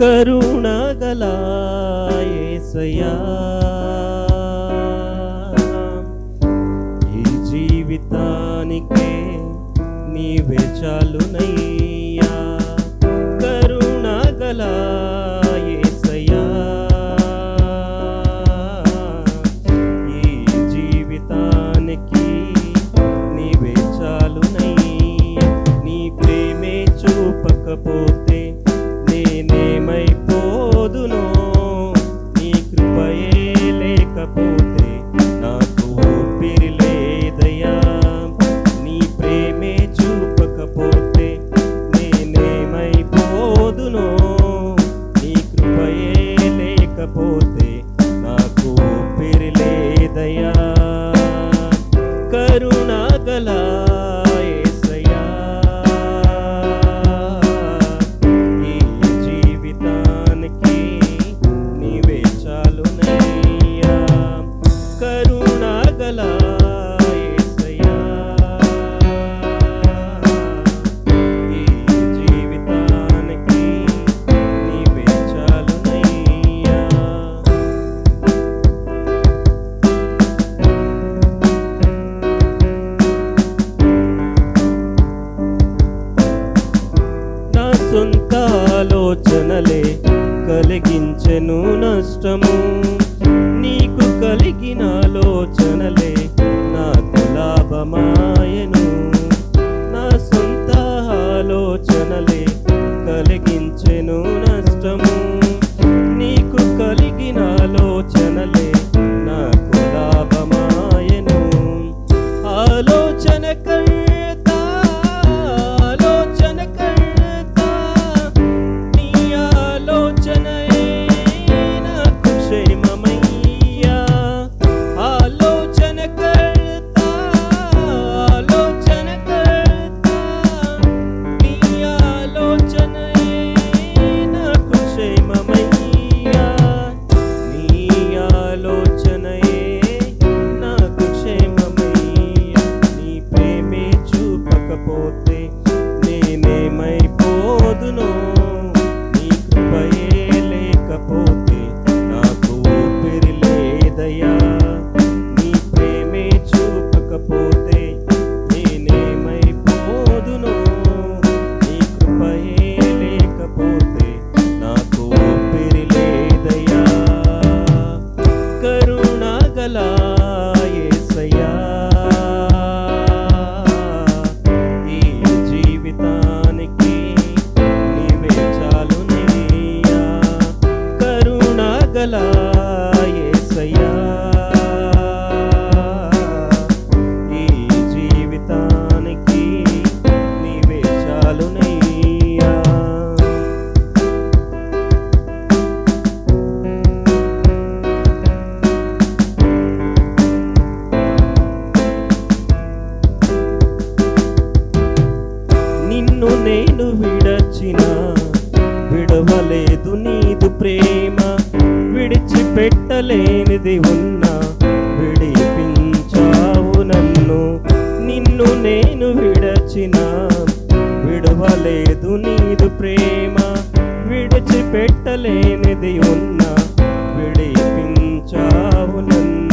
కరుణగలాయేసయా ఈ జీవితానికే నీవే చాలు చాలునై ఎందును నీ కృపయే లేకపోతే నాకు పిరిలేదయ్యా కరుణాగలా సొంత ఆలోచనలే కలిగించెను నష్టము. నీకు కలిగిన ఆలోచనలే నాకు లాభమా? the love. లేదు నీదు ప్రేమ. విడిచిపెట్టలేనిది ఉన్నా విడిపించావు నన్ను. నిన్ను నేను విడచిన. విడవలేదు నీదు ప్రేమ. విడిచిపెట్టలేనిది ఉన్నా విడిపించావు నన్ను.